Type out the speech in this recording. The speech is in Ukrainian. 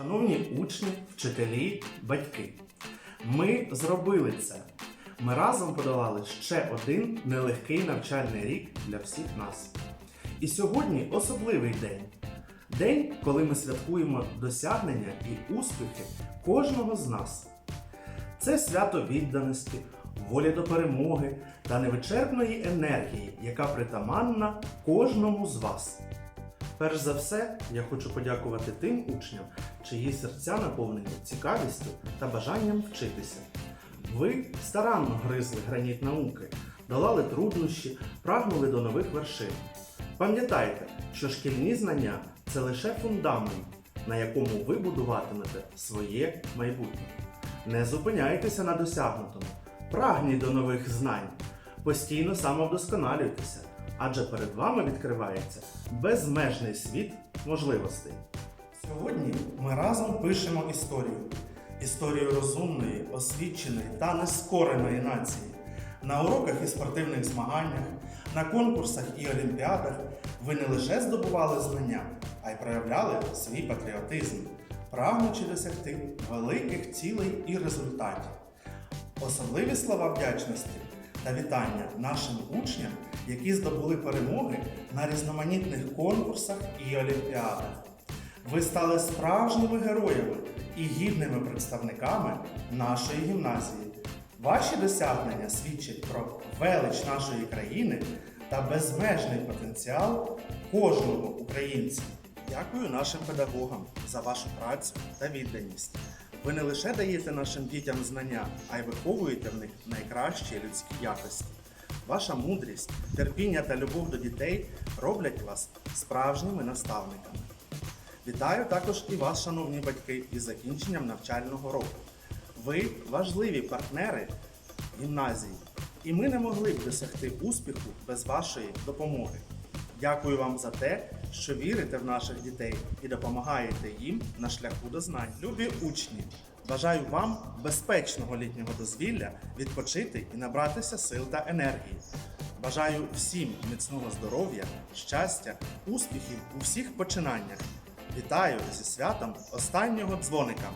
Шановні учні, вчителі, батьки, ми зробили це. Ми разом подолали ще один нелегкий навчальний рік для всіх нас. І сьогодні особливий день. День, коли ми святкуємо досягнення і успіхи кожного з нас. Це свято відданості, волі до перемоги та невичерпної енергії, яка притаманна кожному з вас. Перш за все, я хочу подякувати тим учням, чиї серця наповнені цікавістю та бажанням вчитися. Ви старанно гризли граніт науки, долали труднощі, прагнули до нових вершин. Пам'ятайте, що шкільні знання це лише фундамент, на якому ви будуватимете своє майбутнє. Не зупиняйтеся на досягнутому, прагніть до нових знань, постійно самовдосконалюйтеся, адже перед вами відкривається безмежний світ можливостей. Сьогодні ми разом пишемо історію. Історію розумної, освіченої та нескореної нації. На уроках і спортивних змаганнях, на конкурсах і олімпіадах ви не лише здобували знання, а й проявляли свій патріотизм, прагнучи досягти великих цілей і результатів. Особливі слова вдячності та вітання нашим учням, які здобули перемоги на різноманітних конкурсах і олімпіадах. Ви стали справжніми героями і гідними представниками нашої гімназії. Ваші досягнення свідчать про велич нашої країни та безмежний потенціал кожного українця. Дякую нашим педагогам за вашу працю та відданість. Ви не лише даєте нашим дітям знання, а й виховуєте в них найкращі людські якості. Ваша мудрість, терпіння та любов до дітей роблять вас справжніми наставниками. Вітаю також і вас, шановні батьки, із закінченням навчального року. Ви важливі партнери гімназії, і ми не могли б досягти успіху без вашої допомоги. Дякую вам за те, що вірите в наших дітей і допомагаєте їм на шляху до знань. Любі учні! Бажаю вам безпечного літнього дозвілля, відпочити і набратися сил та енергії. Бажаю всім міцного здоров'я, щастя, успіхів у всіх починаннях. Вітаю зі святом останнього дзвоника.